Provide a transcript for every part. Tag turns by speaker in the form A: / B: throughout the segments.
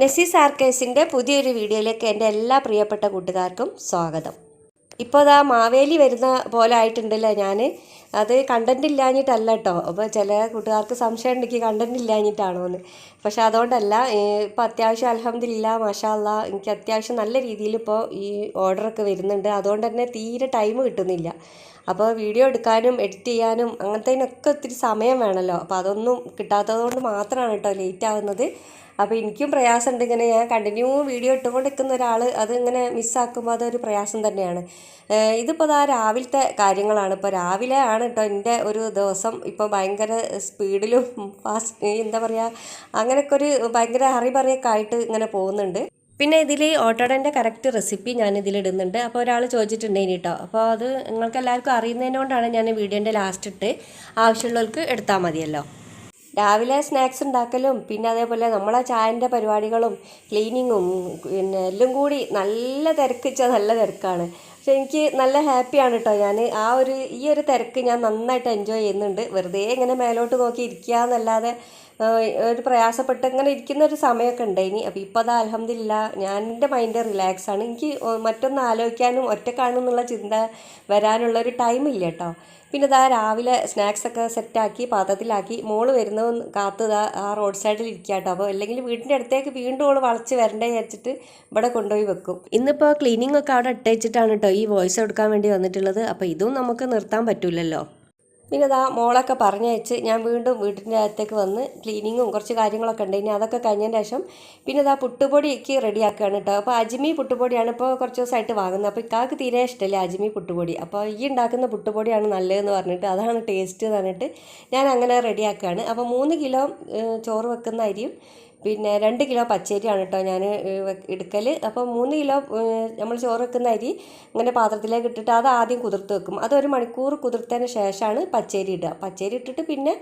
A: നെസീസ് ആർക്കേഴ്സിന്റെ പുതിയൊരു വീഡിയോയിലേക്ക് എന്റെ എല്ലാ പ്രിയപ്പെട്ട കൂട്ടുകാർക്കും സ്വാഗതം. ഇപ്പോൾ അതാ മാവേലി വരുന്ന പോലെ ആയിട്ടുണ്ടല്ലോ ഞാൻ അത് കണ്ടന്റ് ഇല്ലാഞ്ഞിട്ടല്ല കേട്ടോ. അപ്പോൾ ചില കൂട്ടുകാർക്ക് സംശയം ഉണ്ടെങ്കിൽ കണ്ടന്റ് ഇല്ലാഞ്ഞിട്ടാണോ എന്ന് പക്ഷേ അതുകൊണ്ടല്ല ഇപ്പോൾ അത്യാവശ്യം അലഹമില്ല മാഷാല്ല എനിക്ക് അത്യാവശ്യം നല്ല രീതിയിൽ ഇപ്പോൾ ഈ ഓർഡറൊക്കെ വരുന്നുണ്ട്. അതുകൊണ്ട് തന്നെ തീരെ ടൈം കിട്ടുന്നില്ല. അപ്പോൾ വീഡിയോ എടുക്കാനും എഡിറ്റ് ചെയ്യാനും അങ്ങനത്തേനൊക്കെ ഒത്തിരി സമയം വേണമല്ലോ അപ്പോൾ അതൊന്നും കിട്ടാത്തതുകൊണ്ട് മാത്രമാണ് കേട്ടോ ലേറ്റ് ആവുന്നത്. അപ്പോൾ എനിക്കും പ്രയാസമുണ്ട് ഇങ്ങനെ ഞാൻ കണ്ടിന്യൂ വീഡിയോ ഇട്ടുകൊണ്ട് നിൽക്കുന്ന ഒരാൾ അത് ഇങ്ങനെ മിസ്സാക്കുമ്പോൾ അതൊരു പ്രയാസം തന്നെയാണ്. ഇതിപ്പോൾ ആ രാവിലത്തെ കാര്യങ്ങളാണ്. ഇപ്പോൾ രാവിലെ ആണ് കേട്ടോ എന്റെ ഒരു ദിവസം ഇപ്പോൾ ഭയങ്കര സ്പീഡിലും ഫാസ്റ്റ് എന്താ പറയുക അങ്ങനെയൊക്കെ ഒരു ഭയങ്കര അറിപറിയൊക്കെ ആയിട്ട് ഇങ്ങനെ പോകുന്നുണ്ട്. പിന്നെ ഇതിൽ ഓട്ടോഡന്റെ കറക്റ്റ് റെസിപ്പി ഞാൻ ഇതിലിടുന്നുണ്ട് അപ്പോൾ ഒരാൾ ചോദിച്ചിട്ടുണ്ടെങ്കിൽ കേട്ടോ അപ്പോൾ അത് നിങ്ങൾക്ക് എല്ലാവർക്കും അറിയുന്നതിനോണ്ടാണ് ഞാൻ വീഡിയോന്റെ ലാസ്റ്റ് ഇട്ട് ആവശ്യമുള്ളവർക്ക് എടുത്താൽ മതിയല്ലോ. രാവിലെ സ്നാക്സ് ഉണ്ടാക്കലും പിന്നെ അതേപോലെ നമ്മളെ ചായന്റെ പരിപാടികളും ക്ലീനിങ്ങും പിന്നെ എല്ലാം കൂടി നല്ല തിരക്കിച്ച നല്ല തിരക്കാണ്. പക്ഷെ എനിക്ക് നല്ല ഹാപ്പിയാണ് കേട്ടോ ഞാൻ ആ ഒരു ഈ ഒരു തിരക്ക് ഞാൻ നന്നായിട്ട് എൻജോയ് ചെയ്യുന്നുണ്ട്. വെറുതെ ഇങ്ങനെ മേലോട്ട് നോക്കി ഇരിക്കുക എന്നല്ലാതെ ഒരു പ്രയാസപ്പെട്ട് ഇങ്ങനെ ഇരിക്കുന്ന ഒരു സമയമൊക്കെ ഉണ്ടായിനി. അപ്പോൾ ഇപ്പോൾ അത് അലഹമില്ല ഞാൻ എന്റെ മൈൻഡ് റിലാക്സ് ആണ്. എനിക്ക് മറ്റൊന്ന് ആലോചിക്കാനും ഒറ്റക്കാണെന്നുള്ള ചിന്ത വരാനുള്ള ഒരു ടൈമില്ല കേട്ടോ പിന്നെ ഇതാ രാവിലെ സ്നാക്സ് ഒക്കെ സെറ്റാക്കി പാത്രത്തിലാക്കി മോൾ വരുന്നതെന്ന് കാത്ത് ഇതാ ആ റോഡ് സൈഡിൽ ഇരിക്കുക കേട്ടോ അപ്പോൾ അല്ലെങ്കിൽ വീടിന്റെ അടുത്തേക്ക് വീണ്ടും ഓൾ വളച്ച് വരണ്ടേ വിചാരിച്ചിട്ട് ഇവിടെ കൊണ്ടുപോയി വെക്കും. ഇന്നിപ്പോൾ ക്ലീനിങ് ഒക്കെ അവിടെ ഇട്ടേച്ചിട്ടാണ് കേട്ടോ ഈ വോയിസ് എടുക്കാൻ വേണ്ടി വന്നിട്ടുള്ളത്. അപ്പോൾ ഇതും നമുക്ക് നിർത്താൻ പറ്റില്ലല്ലോ പിന്നെ ഇതാ മോളൊക്കെ പറഞ്ഞയച്ച് ഞാൻ വീണ്ടും വീട്ടിന്റെ അകത്തേക്ക് വന്ന് ക്ലീനിങ്ങും കുറച്ച് കാര്യങ്ങളൊക്കെ ഉണ്ട്. ഇനി അതൊക്കെ കഴിഞ്ഞതിന് ശേഷം പിന്നെ ഇതാ പുട്ടുപൊടിക്ക് റെഡിയാക്കുകയാണ് കേട്ടോ. അപ്പോൾ അജ്മി പുട്ടുപൊടിയാണ് ഇപ്പോൾ കുറച്ച് ദിവസമായിട്ട് വാങ്ങുന്നത്. അപ്പോൾ ഇക്കാക്ക് തീരെ ഇഷ്ടമല്ലേ അജ്മി പുട്ടുപൊടി. അപ്പോൾ ഈ ഉണ്ടാക്കുന്ന പുട്ടുപൊടിയാണ് നല്ലതെന്ന് പറഞ്ഞിട്ട് അതാണ് ടേസ്റ്റ് എന്ന് പറഞ്ഞിട്ട് ഞാൻ അങ്ങനെ റെഡിയാക്കുകയാണ്. അപ്പോൾ മൂന്ന് കിലോ ചോറ് വെക്കുന്ന അരിയും പിന്നെ രണ്ട് കിലോ പച്ചരിയാണ് കേട്ടോ ഞാൻ എടുക്കൽ അപ്പോൾ മൂന്ന് കിലോ നമ്മൾ ചോറ് വെക്കുന്ന അരി ഇങ്ങനെ പാത്രത്തിലേക്ക് ഇട്ടിട്ട് അത് ആദ്യം കുതിർത്ത് വെക്കും. അത് ഒരു മണിക്കൂർ കുതിർത്തതിന് ശേഷമാണ് പച്ചരി ഇടുക. പച്ചരി ഇട്ടിട്ട് പിന്നെ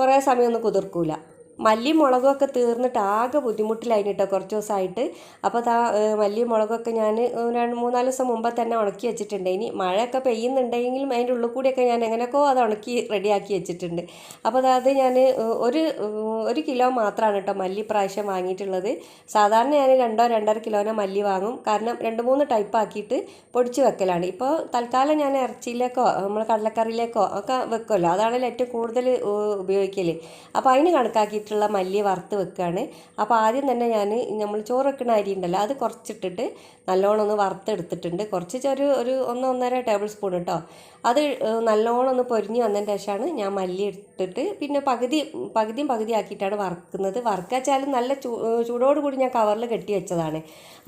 A: കുറേ സമയമൊന്നും കുതിർക്കൂല. മല്ലിയും മുളകും ഒക്കെ തീർന്നിട്ട് ആകെ ബുദ്ധിമുട്ടിലായിരുന്നു കേട്ടോ കുറച്ച് ദിവസമായിട്ട്. അപ്പോൾ താ മല്ലി മല്ലിയും മുളകൊക്കെ ഞാൻ രണ്ട് മൂന്നാൽ ദിവസം മുമ്പ് തന്നെ ഉണക്കി വെച്ചിട്ടുണ്ട്. ഇനി മഴയൊക്കെ പെയ്യുന്നുണ്ടെങ്കിലും അതിന്റെ ഉള്ളിൽ കൂടിയൊക്കെ ഞാൻ എങ്ങനെയൊക്കെ അത് ഉണക്കി റെഡിയാക്കി വെച്ചിട്ടുണ്ട്. അപ്പോൾ അതായത് ഞാൻ ഒരു ഒരു കിലോ മാത്രമാണ് കേട്ടോ മല്ലി പ്രാവശ്യം വാങ്ങിയിട്ടുള്ളത്. സാധാരണ ഞാൻ രണ്ടോ രണ്ടര കിലോനെ മല്ലി വാങ്ങും. കാരണം രണ്ട് മൂന്ന് ടൈപ്പ് ആക്കിയിട്ട് പൊടിച്ച് വെക്കലാണ്. ഇപ്പോൾ തൽക്കാലം ഞാൻ ഇറച്ചിയിലേക്കോ നമ്മൾ കടലക്കറിയിലേക്കോ ഒക്കെ വെക്കുമല്ലോ. അതാണല്ലോ ഏറ്റവും കൂടുതൽ ഉപയോഗിക്കൽ അപ്പോൾ അതിന് കണക്കാക്കിയിട്ടുള്ള മല്ലി വറുത്ത് വെക്കുകയാണ് അപ്പോൾ ആദ്യം തന്നെ ഞാൻ നമ്മൾ ചോറ് വെക്കുന്ന അരി ഉണ്ടല്ലോ അത് കുറച്ചിട്ടിട്ട് നല്ലോണം ഒന്ന് വറുത്തെടുത്തിട്ടുണ്ട്. കുറച്ച് ഒരു ഒരു ഒന്ന് ഒന്നര ടേബിൾ സ്പൂൺ കേട്ടോ. അത് നല്ലോണം ഒന്ന് പൊരിഞ്ഞ് വന്നതിന് ശേഷമാണ് ഞാൻ മല്ലി ഇട്ടിട്ട് പിന്നെ പകുതി പകുതിയും പകുതി ആക്കിയിട്ടാണ് വറുക്കുന്നത്. വറുക്കാച്ചാലും നല്ല ചൂ ചൂടോട് കൂടി ഞാൻ കവറിൽ കെട്ടി വെച്ചതാണ്.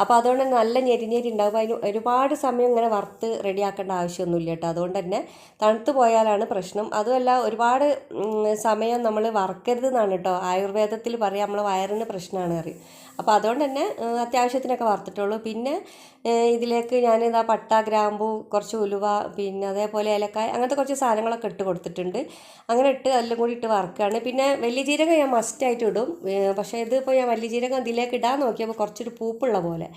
A: അപ്പോൾ അതുകൊണ്ട് നല്ല ഞെരിഞ്ഞേരി ഉണ്ടാകും അതിന് ഒരുപാട് സമയം ഇങ്ങനെ വറുത്ത് റെഡിയാക്കേണ്ട ആവശ്യമൊന്നുമില്ല കേട്ടോ. അതുകൊണ്ട് തന്നെ തണുത്ത് പോയാലാണ് പ്രശ്നം. അതുമല്ല ഒരുപാട് സമയം നമ്മൾ വറക്കരുത് എന്നാണ് കേട്ടോ. ആയുർവേദത്തിൽ പറയാം നമ്മൾ വയറിന് പ്രശ്നമാണ് അറിയും അപ്പോൾ അതുകൊണ്ട് തന്നെ അത്യാവശ്യത്തിനൊക്കെ വറുത്തിട്ടുള്ളൂ. പിന്നെ ഇതിലേക്ക് ഞാൻ ഇതാ പട്ട ഗ്രാമ്പു കുറച്ച് ഉലുവ പിന്നെ അതേപോലെ ഏലക്കായ അങ്ങനത്തെ കുറച്ച് സാധനങ്ങളൊക്കെ ഇട്ട് കൊടുത്തിട്ടുണ്ട്. അങ്ങനെ ഇട്ട് എല്ലാം കൂടി ഇട്ട് വറുക്കുകയാണ്. പിന്നെ വലിയ ജീരകം ഞാൻ മസ്റ്റായിട്ട് ഇടും. പക്ഷേ ഇതിപ്പോൾ ഞാൻ വലിയ ജീരകം ഇതിലേക്ക് ഇടാൻ നോക്കിയപ്പോൾ കുറച്ചൊരു പൂപ്പുള്ള പോലെ.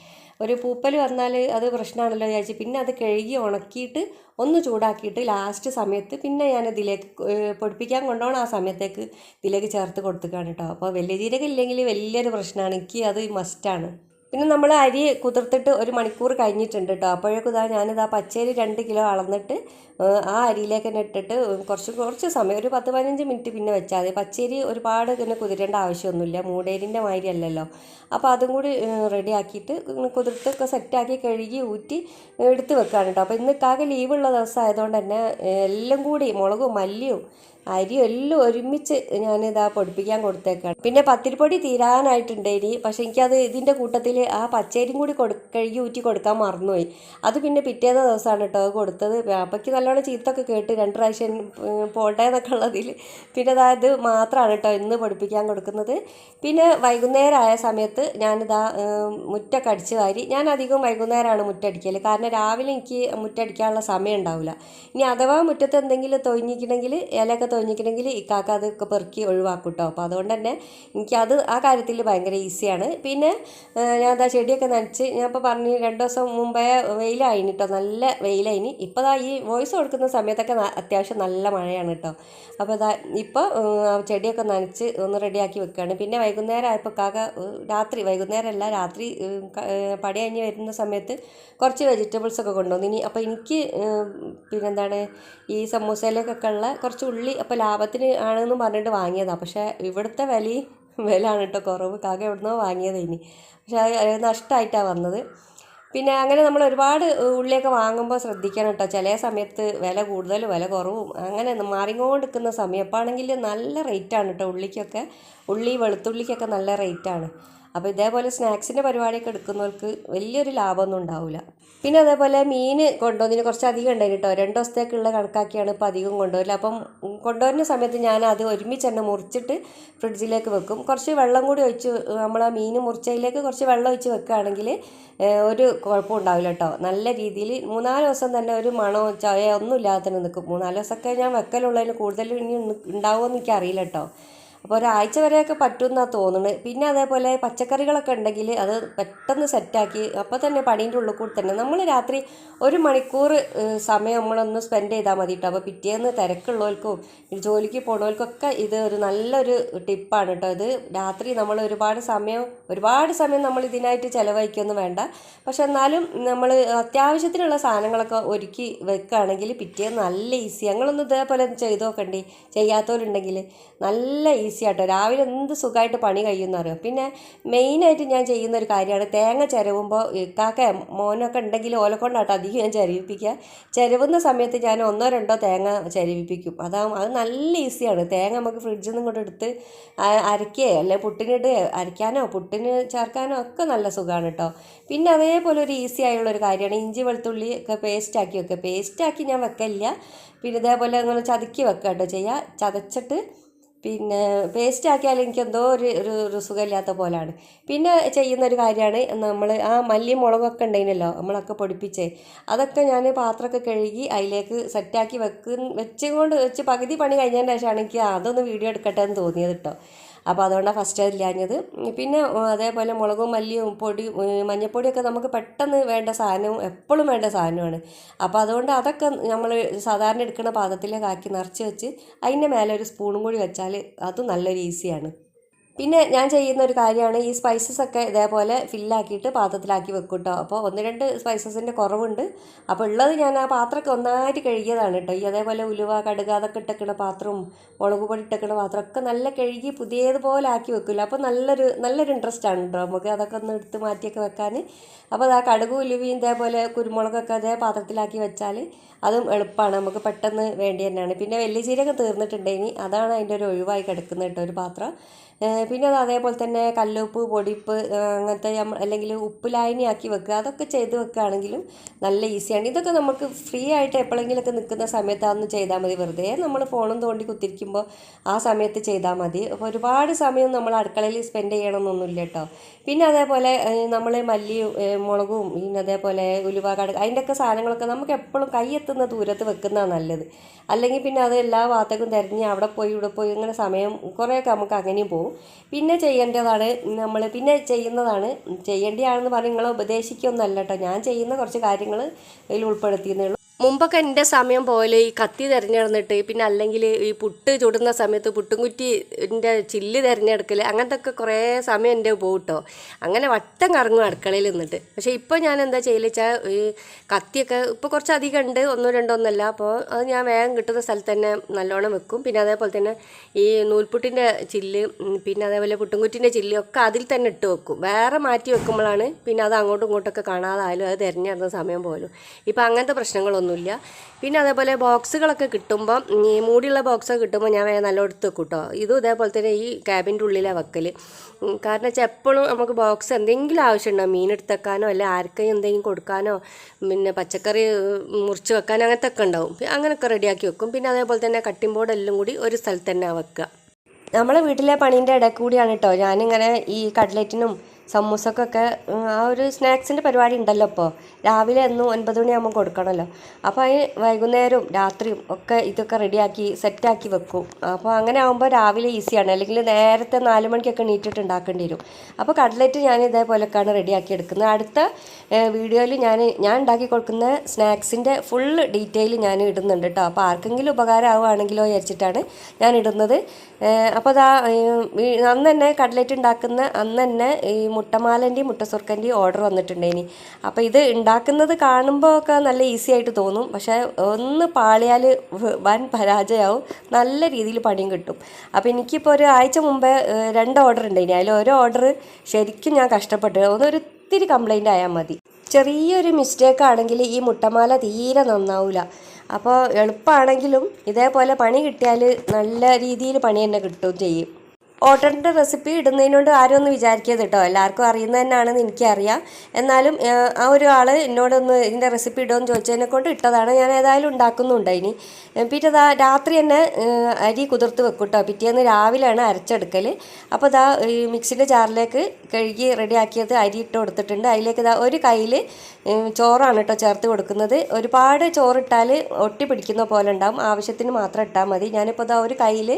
A: ഒരു പൂപ്പൽ വന്നാൽ അത് പ്രശ്നമാണല്ലോ വിചാരിച്ച്. പിന്നെ അത് കഴുകി ഉണക്കിയിട്ട് ഒന്ന് ചൂടാക്കിയിട്ട് ലാസ്റ്റ് സമയത്ത് പിന്നെ ഞാൻ ഇതിലേക്ക് പൊടിപ്പിക്കാൻ കൊണ്ടുപോകണം. ആ സമയത്തേക്ക് ഇതിലേക്ക് ചേർത്ത് കൊടുത്തുക്കാണ് കേട്ടോ അപ്പോൾ വലിയ ജീരകം ഇല്ലെങ്കിൽ വലിയൊരു പ്രശ്നമാണ്. എനിക്ക് അത് മസ്റ്റാണ് പിന്നെ നമ്മൾ അരി കുതിർത്തിട്ട് ഒരു മണിക്കൂർ കഴിഞ്ഞിട്ടുണ്ട് കേട്ടോ അപ്പോഴേക്കും ഇതാ ഞാനിതാ പച്ചരി രണ്ട് കിലോ അളന്നിട്ട് ആ അരിയിലേക്ക് തന്നെ ഇട്ടിട്ട് കുറച്ച് കുറച്ച് സമയം ഒരു പത്ത് പതിനഞ്ച് മിനിറ്റ് പിന്നെ വെച്ചാൽ മതി. പച്ചരി ഒരുപാട് ഇങ്ങനെ കുതിരേണ്ട ആവശ്യമൊന്നുമില്ല. മൂടേരിന്റെ മാതിരി അല്ലല്ലോ. അപ്പോൾ അതും കൂടി റെഡി ആക്കിയിട്ട് ഇങ്ങനെ കുതിർത്തൊക്കെ സെറ്റാക്കി കഴുകി ഊറ്റി എടുത്ത് വെക്കുകയാണ് കേട്ടോ അപ്പോൾ ഇന്ന് കാകെ ലീവുള്ള ദിവസം ആയതുകൊണ്ട് തന്നെ എല്ലാം കൂടി മുളകും മല്ലിയും അരിയും എല്ലാം ഒരുമിച്ച് ഞാനിതാ പൊടിപ്പിക്കാൻ കൊടുത്തേക്കാണ്. പിന്നെ പത്തിരിപ്പൊടി തീരാനായിട്ടുണ്ട് ഇനി. പക്ഷേ എനിക്കത് ഇതിന്റെ കൂട്ടത്തിൽ ആ പച്ചരിയും കൂടി കൊടു കഴുകി ഊറ്റി കൊടുക്കാൻ മറന്നുപോയി. അത് പിന്നെ പിറ്റേന്ന ദിവസമാണ് കേട്ടോ അത് കൊടുത്തത്. അപ്പയ്ക്ക് നല്ലോണം ചീത്തൊക്കെ കേട്ട് രണ്ട് പ്രാവശ്യം പോട്ടെ പോട്ടേന്നൊക്കെ ഉള്ളതിൽ പിന്നെ അതായത് മാത്രമാണ് കേട്ടോ ഇന്ന് പൊടിപ്പിക്കാൻ കൊടുക്കുന്നത്. പിന്നെ വൈകുന്നേരം ആയ സമയത്ത് ഞാനിതാ മുറ്റൊക്കെ അടിച്ച് വാരി. ഞാൻ അധികം വൈകുന്നേരമാണ് മുറ്റടിക്കൽ കാരണം രാവിലെ എനിക്ക് മുറ്റടിക്കാനുള്ള സമയം ഉണ്ടാവില്ല. ഇനി അഥവാ മുറ്റത്ത് എന്തെങ്കിലും തൊഴിഞ്ഞിക്കണമെങ്കിൽ ഇലയൊക്കെ തോന്നിക്കണമെങ്കിൽ ഇക്കാക്ക അതൊക്കെ പെറുക്കി ഒഴിവാക്കും കേട്ടോ അപ്പോൾ അതുകൊണ്ട് തന്നെ എനിക്കത് ആ കാര്യത്തിൽ ഭയങ്കര ഈസിയാണ്. പിന്നെ ഞാൻ അതാ ചെടിയൊക്കെ നനച്ച് ഞാൻ ഇപ്പോൾ പറഞ്ഞു രണ്ട് ദിവസം മുമ്പേ വെയിലായിന് കേട്ടോ നല്ല വെയിലായിന്. ഇപ്പോൾ ദാ ഈ വോയിസ് കൊടുക്കുന്ന സമയത്തൊക്കെ അത്യാവശ്യം നല്ല മഴയാണ് കേട്ടോ അപ്പോൾ ഇതാ ഇപ്പോൾ ചെടിയൊക്കെ നനച്ച് ഒന്ന് റെഡിയാക്കി വെക്കുകയാണ് പിന്നെ വൈകുന്നേരം ആയപ്പോൾ കാക്ക രാത്രി വൈകുന്നേരമല്ല രാത്രി പടി കഴിഞ്ഞ് വരുന്ന സമയത്ത് കുറച്ച് വെജിറ്റബിൾസ് ഒക്കെ കൊണ്ടുവന്നു. ഇനി അപ്പോൾ എനിക്ക് പിന്നെന്താണ് ഈ സമൂസയിലേക്കൊക്കെ ഉള്ള കുറച്ച് ഉള്ളി അപ്പോൾ ലാഭത്തിന് ആണെന്ന് പറഞ്ഞിട്ട് വാങ്ങിയതാണ് പക്ഷേ ഇവിടുത്തെ വിലയും വില ആണ് കേട്ടോ കുറവ്. കാക്ക എവിടുന്നോ വാങ്ങിയത് ഇനി. പക്ഷേ അത് നഷ്ടമായിട്ടാണ് വന്നത്. പിന്നെ അങ്ങനെ നമ്മൾ ഒരുപാട് ഉള്ളിയൊക്കെ വാങ്ങുമ്പോൾ ശ്രദ്ധിക്കണം കേട്ടോ. ചില സമയത്ത് വില കൂടുതൽ വില കുറവും അങ്ങനെ മാറിക്കൊണ്ടിരിക്കുന്ന സമയം. അപ്പോൾ ആണെങ്കിൽ നല്ല റേറ്റാണ് കേട്ടോ. ഉള്ളിക്കൊക്കെ ഉള്ളി വെളുത്തുള്ളിക്കൊക്കെ നല്ല റേറ്റാണ് അപ്പോൾ ഇതേപോലെ സ്നാക്സിന്റെ പരിപാടിയൊക്കെ എടുക്കുന്നവർക്ക് വലിയൊരു ലാഭമൊന്നും ഉണ്ടാവില്ല പിന്നെ അതേപോലെ മീൻ കൊണ്ടുവന്നതിന് കുറച്ച് അധികം ഉണ്ടായിരുന്നു കേട്ടോ രണ്ട് ദിവസത്തേക്കുള്ള കണക്കാക്കിയാണ് ഇപ്പോൾ അധികം കൊണ്ടുവരില്ല അപ്പം കൊണ്ടുവരുന്ന സമയത്ത് ഞാൻ അത് ഒരുമിച്ച് തന്നെ മുറിച്ചിട്ട് ഫ്രിഡ്ജിലേക്ക് വെക്കും. കുറച്ച് വെള്ളം കൂടി ഒഴിച്ച് നമ്മൾ ആ മീൻ മുറിച്ചതിലേക്ക് കുറച്ച് വെള്ളം ഒഴിച്ച് വെക്കുകയാണെങ്കിൽ ഒരു കുഴപ്പം ഉണ്ടാവില്ല കേട്ടോ നല്ല രീതിയിൽ മൂന്നാൽ ദിവസം തന്നെ ഒരു മണമോ ചവയോ ഒന്നും ഇല്ലാതെ തന്നെ നിൽക്കും മൂന്നാൽ ദിവസമൊക്കെ ഞാൻ വെക്കലുള്ളതിന് കൂടുതൽ ഇനി ഉണ്ടാവുമോ എന്ന് എനിക്കറിയില്ല കേട്ടോ അപ്പോൾ ഒരാഴ്ച വരെയൊക്കെ പറ്റുമെന്നാണ് തോന്നുന്നത് പിന്നെ അതേപോലെ പച്ചക്കറികളൊക്കെ ഉണ്ടെങ്കിൽ അത് പെട്ടെന്ന് സെറ്റാക്കി അപ്പോൾ തന്നെ പണീന്റെ ഉള്ളിൽ കൂടി തന്നെ. നമ്മൾ രാത്രി ഒരു മണിക്കൂർ സമയം നമ്മളൊന്ന് സ്പെൻഡ് ചെയ്താൽ മതി കേട്ടോ അപ്പോൾ പിറ്റേന്ന് തിരക്കുള്ളവർക്കും ജോലിക്ക് പോണവർക്കൊക്കെ ഇത് ഒരു നല്ലൊരു ടിപ്പാണ് കേട്ടോ ഇത്. രാത്രി നമ്മൾ ഒരുപാട് സമയം ഒരുപാട് സമയം നമ്മൾ ഇതിനായിട്ട് ചിലവഴിക്കൊന്നും വേണ്ട. പക്ഷെ എന്നാലും നമ്മൾ അത്യാവശ്യത്തിനുള്ള സാധനങ്ങളൊക്കെ ഒരുക്കി വെക്കുകയാണെങ്കിൽ പിറ്റേന്ന് നല്ല ഈസി ഞങ്ങളൊന്ന് ഇതേപോലെ ചെയ്തു നോക്കണ്ടി ചെയ്യാത്തവരുണ്ടെങ്കിൽ നല്ല ഈസി ആട്ടോ. രാവിലെ എന്ത് സുഖമായിട്ട് പണി കഴിയുന്ന അറിയാം? പിന്നെ മെയിനായിട്ട് ഞാൻ ചെയ്യുന്ന ഒരു കാര്യമാണ് തേങ്ങ ചിരവുമ്പോൾ കാക്ക മോനൊക്കെ ഉണ്ടെങ്കിൽ ഓല കൊണ്ടാട്ടോ അധികം ഞാൻ ചരിവിപ്പിക്കുക. ചിരവുന്ന സമയത്ത് ഞാൻ ഒന്നോ രണ്ടോ തേങ്ങ ചരിവിപ്പിക്കും. അതാവും അത് നല്ല ഈസിയാണ്. തേങ്ങ നമുക്ക് ഫ്രിഡ്ജിൽ നിന്ന് ഇങ്ങോട്ട് എടുത്ത് അരയ്ക്കുകയോ അല്ലെ പുട്ടിനിട്ട് അരയ്ക്കാനോ പുട്ടിന് ചേർക്കാനോ ഒക്കെ നല്ല സുഖമാണ് കേട്ടോ. പിന്നെ അതേപോലെ ഒരു ഈസി ആയുള്ള ഒരു കാര്യമാണ് ഇഞ്ചി വെളുത്തുള്ളി ഒക്കെ പേസ്റ്റാക്കി വെക്കുക. പേസ്റ്റാക്കി ഞാൻ വെക്കലില്ല. പിന്നെ ഇതേപോലെ അങ്ങനെ ചതുക്കി വെക്കുക കേട്ടോ ചെയ്യുക ചതച്ചിട്ട് പിന്നെ പേസ്റ്റ് ആക്കിയാൽ എനിക്കെന്തോ ഒരു ഒരു ഒരു സുഖമില്ലാത്ത പോലാണ്. പിന്നെ ചെയ്യുന്ന ഒരു കാര്യമാണ് നമ്മൾ ആ മല്ലി മുളകൊക്കെ ഉണ്ടായിരുന്നല്ലോ നമ്മളൊക്കെ പൊടിപ്പിച്ചേ അതൊക്കെ ഞാൻ പാത്രമൊക്കെ കഴുകി അതിലേക്ക് സെറ്റാക്കി വെക്കുന്ന വെച്ചുകൊണ്ട് വെച്ച് പകുതി പണി കഴിഞ്ഞതിന് ശേഷമാണ് എനിക്ക് അതൊന്ന് വീഡിയോ എടുക്കട്ടെ എന്ന് തോന്നിയത് കേട്ടോ അപ്പോൾ അതുകൊണ്ടാണ് ഫസ്റ്റ് അതില്ലാഞ്ഞത് പിന്നെ അതേപോലെ മുളകും മല്ലിയും പൊടി മഞ്ഞപ്പൊടിയൊക്കെ നമുക്ക് പെട്ടെന്ന് വേണ്ട സാധനവും എപ്പോഴും വേണ്ട സാധനമാണ് അപ്പോൾ അതുകൊണ്ട് അതൊക്കെ നമ്മൾ സാധാരണ എടുക്കുന്ന പാത്രത്തിലേക്ക് ആക്കി നിറച്ച് വെച്ച് അതിന്റെ മേലെ ഒരു സ്പൂണും കൂടി വെച്ചാൽ അതും നല്ലൊരു ഈസിയാണ് പിന്നെ ഞാൻ ചെയ്യുന്ന ഒരു കാര്യമാണ് ഈ സ്പൈസസ് ഒക്കെ ഇതേപോലെ ഫില്ലാക്കിയിട്ട് പാത്രത്തിലാക്കി വെക്കും കേട്ടോ അപ്പോൾ ഒന്ന് രണ്ട് സ്പൈസസിന്റെ കുറവുണ്ട്. അപ്പോൾ ഉള്ളത് ഞാൻ ആ പാത്രമൊക്കെ ഒന്നായിട്ട് കഴുകിയതാണ് കേട്ടോ. ഈ അതേപോലെ ഉലുവ കടുക അതൊക്കെ ഇട്ടേക്കണ പാത്രവും മുളക് പൊടി ഇട്ടേക്കണ പാത്രം ഒക്കെ നല്ല കഴുകി പുതിയതുപോലെ ആക്കി വെക്കില്ല അപ്പോൾ നല്ലൊരു നല്ലൊരു ഇൻട്രസ്റ്റ് ആണ് കേട്ടോ. നമുക്ക് അതൊക്കെ ഒന്ന് എടുത്ത് മാറ്റിയൊക്കെ വെക്കാൻ അപ്പോൾ അത് ആ കടുക് ഉലുവയും ഇതേപോലെ കുരുമുളകൊക്കെ അതേ പാത്രത്തിലാക്കി വെച്ചാൽ അതും എളുപ്പമാണ് നമുക്ക് പെട്ടെന്ന് വേണ്ടി തന്നെയാണ്. പിന്നെ വലിയ ജീരകം തീർന്നിട്ടുണ്ടെങ്കിൽ അതാണ് അതിന്റെ ഒരു ഒഴിവായി കിടക്കുന്നത് കേട്ടോ ഒരു പാത്രം. പിന്നെ അത് അതേപോലെ തന്നെ കല്ലുപ്പ് പൊടിപ്പ് അങ്ങനത്തെ അല്ലെങ്കിൽ ഉപ്പ് ലായനിയാക്കി വെക്കുക. അതൊക്കെ ചെയ്ത് വെക്കുകയാണെങ്കിലും നല്ല ഈസിയാണ്. ഇതൊക്കെ നമുക്ക് ഫ്രീ ആയിട്ട് എപ്പോഴെങ്കിലുമൊക്കെ നിൽക്കുന്ന സമയത്ത് അതൊന്ന് ചെയ്താൽ മതി. വെറുതെ നമ്മൾ ഫോണും തോണ്ടി കുത്തിരിക്കുമ്പോൾ ആ സമയത്ത് ചെയ്താൽ മതി. അപ്പോൾ ഒരുപാട് സമയം നമ്മൾ അടുക്കളയിൽ സ്പെൻഡ് ചെയ്യണമെന്നൊന്നുമില്ല കേട്ടോ. പിന്നെ അതേപോലെ നമ്മൾ മല്ലിയും ഏഹ് മുളകും പിന്നെ അതേപോലെ ഉലുവ കടുക് അതിന്റെയൊക്കെ സാധനങ്ങളൊക്കെ നമുക്ക് എപ്പോഴും കൈയെത്തുന്ന ദൂരത്ത് വെക്കുന്നതാണ് നല്ലത്. അല്ലെങ്കിൽ പിന്നെ അത് എല്ലാ ഭാഗത്തേക്കും തിരഞ്ഞ് അവിടെ പോയി ഇവിടെ പോയി ഇങ്ങനെ സമയം കുറേയൊക്കെ നമുക്ക് അങ്ങനെയും പോകും. പിന്നെ ചെയ്യേണ്ടതാണ് നമ്മൾ പിന്നെ ചെയ്യുന്നതാണ്. ചെയ്യേണ്ടതാണെന്ന് പറഞ്ഞ് നിങ്ങളെ ഉപദേശിക്കൊന്നുമല്ല കേട്ടോ. ഞാൻ ചെയ്യുന്ന കുറച്ച് കാര്യങ്ങൾ അതിൽ ഉൾപ്പെടുത്തിയെന്നേ ഉള്ളൂ. മുമ്പൊക്കെ എന്റെ സമയം പോലെ ഈ കത്തി തിരഞ്ഞെടുന്നിട്ട് പിന്നെ അല്ലെങ്കിൽ ഈ പുട്ട് ചുടുന്ന സമയത്ത് പുട്ടുംകുറ്റിന്റെ ചില്ല് തിരഞ്ഞെടുക്കൽ അങ്ങനത്തെ ഒക്കെ കുറേ സമയം എന്റെ പോകും കേട്ടോ അങ്ങനെ വട്ടം കറങ്ങും അടുക്കളയിൽ നിന്നിട്ട്. പക്ഷേ ഇപ്പോൾ ഞാൻ എന്താ ചെയ്യൽ വെച്ചാൽ ഈ കത്തിയൊക്കെ ഇപ്പോൾ കുറച്ച് അധികം ഉണ്ട് ഒന്നോ രണ്ടോ ഒന്നല്ല അപ്പോൾ അത് ഞാൻ വേഗം കിട്ടുന്ന സ്ഥലത്ത് തന്നെ നല്ലോണം വെക്കും. പിന്നെ അതേപോലെ തന്നെ ഈ നൂൽപുട്ടിന്റെ ചില്ല് പിന്നെ അതേപോലെ പുട്ടുംകുറ്റിന്റെ ചില്ല് ഒക്കെ അതിൽ തന്നെ ഇട്ട് വെക്കും. വേറെ മാറ്റി വെക്കുമ്പോഴാണ് പിന്നെ അത് അങ്ങോട്ടും ഇങ്ങോട്ടൊക്കെ കാണാതായാലും അത് തിരഞ്ഞെടുന്ന സമയം പോലും. ഇപ്പം അങ്ങനത്തെ പ്രശ്നങ്ങളൊന്നുമില്ല പിന്നെ അതേപോലെ ബോക്സുകളൊക്കെ കിട്ടുമ്പോൾ ഈ മൂടിയുള്ള ബോക്സൊക്കെ കിട്ടുമ്പോൾ ഞാൻ നല്ല എടുത്ത് വെക്കും കേട്ടോ ഇതും ഇതേപോലെ തന്നെ ഈ ക്യാബിന്റെ ഉള്ളിലാണ് വെക്കൽ കാരണം വെച്ചാൽ എപ്പോഴും നമുക്ക് ബോക്സ് എന്തെങ്കിലും ആവശ്യമുണ്ടാവും മീൻ എടുത്തേക്കാനോ അല്ലെ ആർക്കെങ്കിലും എന്തെങ്കിലും കൊടുക്കാനോ പിന്നെ പച്ചക്കറി മുറിച്ച് വെക്കാനോ അങ്ങനത്തെ ഒക്കെ ഉണ്ടാവും അങ്ങനെയൊക്കെ റെഡിയാക്കി വെക്കും. പിന്നെ അതേപോലെ തന്നെ കട്ടിംഗ് ബോർഡ് എല്ലാം കൂടി ഒരു സ്ഥലത്ത് തന്നെ വെക്കുക നമ്മളെ വീട്ടിലെ പണീന്റെ ഇടയിൽ കൂടിയാണ് കേട്ടോ ഞാനിങ്ങനെ ഈ കട്ട്ലറ്റിനും സമൂസക്കൊക്കെ ആ ഒരു സ്നാക്സിന്റെ പരിപാടി ഉണ്ടല്ലോ ഇപ്പോൾ രാവിലെ എന്നും ഒൻപത് മണിയാകുമ്പോൾ കൊടുക്കണമല്ലോ അപ്പോൾ അതിന് വൈകുന്നേരവും രാത്രിയും ഒക്കെ ഇതൊക്കെ റെഡിയാക്കി സെറ്റാക്കി വെക്കും. അപ്പോൾ അങ്ങനെ ആകുമ്പോൾ രാവിലെ ഈസിയാണ്. അല്ലെങ്കിൽ നേരത്തെ നാല് മണിക്കൊക്കെ നീട്ടിട്ട് ഉണ്ടാക്കേണ്ടി വരും. അപ്പോൾ കട്ട്ലറ്റ് ഞാൻ ഇതേപോലെയൊക്കെയാണ് റെഡിയാക്കി എടുക്കുന്നത്. അടുത്ത വീഡിയോയിൽ ഞാൻ ഞാൻ ഉണ്ടാക്കി കൊടുക്കുന്ന സ്നാക്സിന്റെ ഫുൾ ഡീറ്റെയിൽ ഞാൻ ഇടുന്നുണ്ട് കേട്ടോ അപ്പോൾ ആർക്കെങ്കിലും ഉപകാരമാവുകയാണെങ്കിലോ വിചാരിച്ചിട്ടാണ് ഞാൻ ഇടുന്നത്. അപ്പോൾ അതാ അന്ന് തന്നെ കട്ട്ലറ്റ് ഉണ്ടാക്കുന്ന അന്ന് തന്നെ ഈ മുട്ടമാലന്റെയും മുട്ടസുർക്കന്റെയും ഓർഡർ വന്നിട്ടുണ്ടേനി അപ്പോൾ ഇത് ഉണ്ടാക്കുന്നത് കാണുമ്പോൾ ഒക്കെ നല്ല ഈസി ആയിട്ട് തോന്നും. പക്ഷേ ഒന്ന് പാളിയാൽ വൻ പരാജയമാവും. നല്ല രീതിയിൽ പണിയും കിട്ടും. അപ്പോൾ എനിക്കിപ്പോൾ ഒരു ആഴ്ച മുമ്പേ രണ്ട് ഓർഡർ ഉണ്ടായിനി. അതിൽ ഓരോ ഓർഡർ ശരിക്കും ഞാൻ കഷ്ടപ്പെട്ടു. ഒന്നൊരു ഇത്തിരി കംപ്ലൈന്റ് ആയാൽ മതി. ചെറിയൊരു മിസ്റ്റേക്ക് ആണെങ്കിൽ ഈ മുട്ടമാല തീരെ നന്നാവില്ല അപ്പോൾ എളുപ്പമാണെങ്കിലും ഇതേപോലെ പണി കിട്ടിയാൽ നല്ല രീതിയിൽ പണി തന്നെ കിട്ടുകയും ചെയ്യും. ഓട്ടറിന്റെ റെസിപ്പി ഇടുന്നതിനോട് ആരും ഒന്ന് വിചാരിക്കരുത് കേട്ടോ. എല്ലാവർക്കും അറിയുന്നത് തന്നെയാണെന്ന് എനിക്കറിയാം. എന്നാലും ആ, ഒരു എന്നോടൊന്ന് ഇതിന്റെ റെസിപ്പി ഇടുമെന്ന് ചോദിച്ചതിനെ കൊണ്ട് ഇട്ടതാണ് ഞാൻ ഏതായാലും ഉണ്ടാക്കുന്നുണ്ട് ഇനി. പിറ്റേ രാത്രി തന്നെ അരി കുതിർത്ത് വെക്കും കേട്ടോ. പിറ്റേന്ന് രാവിലെയാണ് അരച്ചെടുക്കൽ അപ്പോൾ ഇതാ ഈ മിക്സിന്റെ ജാറിലേക്ക് കഴുകി റെഡിയാക്കിയത് അരി ഇട്ട് കൊടുത്തിട്ടുണ്ട്. അതിലേക്ക് ഇതാ ഒരു കയ്യിൽ ചോറാണ് കേട്ടോ ചേർത്ത് കൊടുക്കുന്നത്. ഒരുപാട് ചോറിട്ടാൽ ഒട്ടി പിടിക്കുന്ന പോലെ ഉണ്ടാവും. ആവശ്യത്തിന് മാത്രം ഇട്ടാൽ മതി. ഞാനിപ്പോൾ ഇതാ ഒരു കയ്യിൽ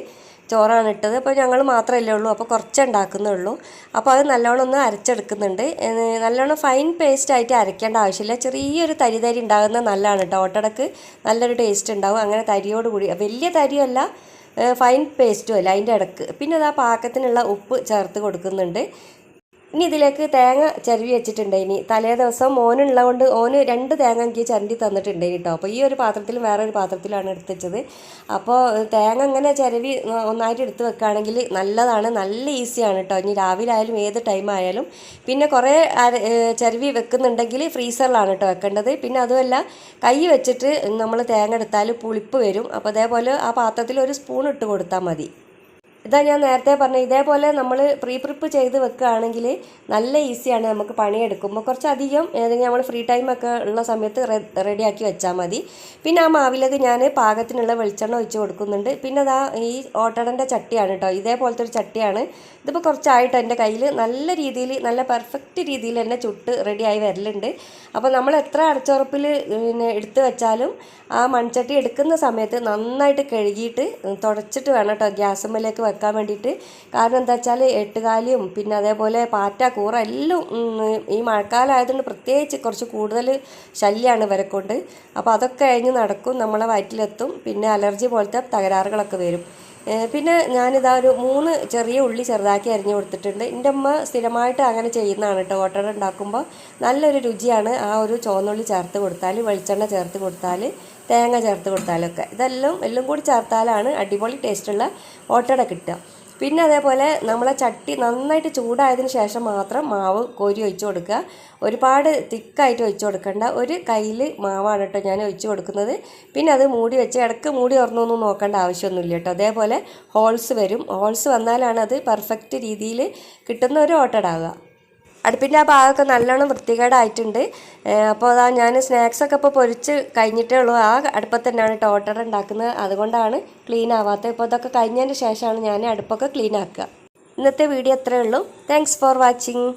A: ചോറാണ് ഇട്ടത്. അപ്പോൾ ഞങ്ങൾ മാത്രമല്ലേ ഉള്ളൂ. അപ്പോൾ കുറച്ച് ഉണ്ടാക്കുന്നുള്ളൂ. അപ്പോൾ അത് നല്ലോണം ഒന്ന് അരച്ചെടുക്കുന്നുണ്ട്. നല്ലോണം ഫൈൻ പേസ്റ്റ് ആയിട്ട് അരയ്ക്കേണ്ട ആവശ്യമില്ല. ചെറിയൊരു തരി തരി ഉണ്ടാകുന്നത് നല്ലതാണ് കേട്ടോ ഓട്ടടക്ക് നല്ലൊരു ടേസ്റ്റ് ഉണ്ടാവും. അങ്ങനെ തരിയോട് കൂടി. വലിയ തരിയല്ല ഫൈൻ പേസ്റ്റും അല്ല. അതിന്റെ ഇടയ്ക്ക്. പിന്നെ അത് ആ പാകത്തിനുള്ള ഉപ്പ് ചേർത്ത് കൊടുക്കുന്നുണ്ട്. ഇനി ഇതിലേക്ക് തേങ്ങ ചരുവി വെച്ചിട്ടുണ്ട് ഇനി. തലേ ദിവസം മോനുള്ളതുകൊണ്ട് ഓന് രണ്ട് തേങ്ങ എനിക്ക് ചരണ്ടി തന്നിട്ടുണ്ട് കേട്ടോ. അപ്പോൾ ഈ ഒരു പാത്രത്തിൽ വേറൊരു പാത്രത്തിലാണ് എടുത്ത് വെച്ചത്. അപ്പോൾ തേങ്ങ ഇങ്ങനെ ചരവി ഒന്നായിട്ട് എടുത്ത് വെക്കുകയാണെങ്കിൽ നല്ലതാണ് നല്ല ഈസിയാണ് കേട്ടോ. ഇനി രാവിലെ ആയാലും ഏത് ടൈം ആയാലും. പിന്നെ കുറേ ചരുവി വെക്കുന്നുണ്ടെങ്കിൽ ഫ്രീസറിലാണ് കേട്ടോ വെക്കേണ്ടത്. പിന്നെ അതുമല്ല കൈ വെച്ചിട്ട് നമ്മൾ തേങ്ങ എടുത്താൽ പുളിപ്പ് വരും. അപ്പോൾ അതേപോലെ ആ പാത്രത്തിൽ ഒരു സ്പൂൺ ഇട്ട് കൊടുത്താൽ മതി. ഇതാ ഞാൻ നേരത്തെ പറഞ്ഞ ഇതേപോലെ നമ്മൾ പ്രീ പ്രിപ്പ് ചെയ്ത് വെക്കുകയാണെങ്കിൽ നല്ല ഈസിയാണ് നമുക്ക് പണിയെടുക്കുമ്പോൾ കുറച്ചധികം ഏതെങ്കിലും നമ്മൾ ഫ്രീ ടൈമൊക്കെ ഉള്ള സമയത്ത് റെഡിയാക്കി വെച്ചാൽ മതി. പിന്നെ ആ മാവിലേക്ക് ഞാൻ പാകത്തിനുള്ള വെളിച്ചെണ്ണ ഒഴിച്ച് കൊടുക്കുന്നുണ്ട്. പിന്നെ അതാ ഈ ഓട്ടടന്റെ ചട്ടിയാണ് കേട്ടോ ഇതേപോലത്തെ ഒരു ചട്ടിയാണ് ഇതിപ്പോൾ കുറച്ചായിട്ട് എന്റെ കയ്യിൽ നല്ല രീതിയിൽ നല്ല പെർഫെക്റ്റ് രീതിയിൽ തന്നെ ചുട്ട് റെഡിയായി വരലുണ്ട്. അപ്പോൾ നമ്മൾ എത്ര അടച്ചുറപ്പിൽ പിന്നെ എടുത്ത് വെച്ചാലും ആ മൺചട്ടി എടുക്കുന്ന സമയത്ത് നന്നായിട്ട് കഴുകിയിട്ട് തുടച്ചിട്ട് വേണം കേട്ടോ ഗ്യാസുമ്മലേക്ക് വെക്കാൻ വേണ്ടിയിട്ട്. കാരണം എന്താ വെച്ചാൽ എട്ടുകാലിയും പിന്നെ അതേപോലെ പാറ്റ കൂറ എല്ലാം ഈ മഴക്കാലമായതുകൊണ്ട് പ്രത്യേകിച്ച് കുറച്ച് കൂടുതൽ ശല്യമാണ് ഇവരെ കൊണ്ട് അപ്പോൾ അതൊക്കെ കഴിഞ്ഞ് നടക്കും നമ്മളെ വയറ്റിലെത്തും പിന്നെ അലർജി പോലത്തെ തകരാറുകളൊക്കെ വരും. പിന്നെ ഞാനിതാ ഒരു മൂന്ന് ചെറിയ ഉള്ളി ചെറുതാക്കി അരിഞ്ഞു കൊടുത്തിട്ടുണ്ട്. എന്റെ അമ്മ സ്ഥിരമായിട്ട് അങ്ങനെ ചെയ്യുന്നതാണ് കേട്ടോ. ഓട്ടട ഉണ്ടാക്കുമ്പോൾ നല്ലൊരു രുചിയാണ് ആ ഒരു ചുവന്നുള്ളി ചേർത്ത് കൊടുത്താൽ വെളിച്ചെണ്ണ ചേർത്ത് കൊടുത്താൽ തേങ്ങ ചേർത്ത് കൊടുത്താലൊക്കെ. ഇതെല്ലാം എല്ലാം കൂടി ചേർത്താലാണ് അടിപൊളി ടേസ്റ്റുള്ള ഓട്ടട കിട്ടുക. പിന്നെ അതേപോലെ നമ്മളെ ചട്ടി നന്നായിട്ട് ചൂടായതിന് ശേഷം മാത്രം മാവ് കോരി ഒഴിച്ചു കൊടുക്കുക. ഒരുപാട് തിക്കായിട്ട് ഒഴിച്ചു കൊടുക്കേണ്ട. ഒരു കയ്യിൽ മാവാണ് കേട്ടോ ഞാൻ ഒഴിച്ചു കൊടുക്കുന്നത്. പിന്നെ അത് മൂടി വെച്ച് ഇടയ്ക്ക് മൂടി ഉറന്നൊന്നും നോക്കേണ്ട ആവശ്യമൊന്നുമില്ല കേട്ടോ. അതേപോലെ ഹോൾസ് വരും. ഹോൾസ് വന്നാലാണ് അത് പെർഫെക്റ്റ് രീതിയിൽ കിട്ടുന്ന ഒരു ഓട്ടടാവുക. അടുപ്പിന്റെ ആ ഭാഗമൊക്കെ നല്ലോണം വൃത്തികേടായിട്ടുണ്ട്. അപ്പോൾ അതാ ഞാൻ സ്നാക്സൊക്കെ ഇപ്പോൾ പൊരിച്ച് കഴിഞ്ഞിട്ടേ ഉള്ളൂ. ആ അടുപ്പത്ത് തന്നെയാണ് ടോട്ടർ ഉണ്ടാക്കുന്നത്. അതുകൊണ്ടാണ് ക്ലീൻ ആവാത്തത്. ഇപ്പോൾ ഇതൊക്കെ കഴിഞ്ഞതിന് ശേഷമാണ് ഞാൻ അടുപ്പൊക്കെ ക്ലീൻ ആക്കുക. ഇന്നത്തെ വീഡിയോ അത്രയേ ഉള്ളൂ. Thanks for watching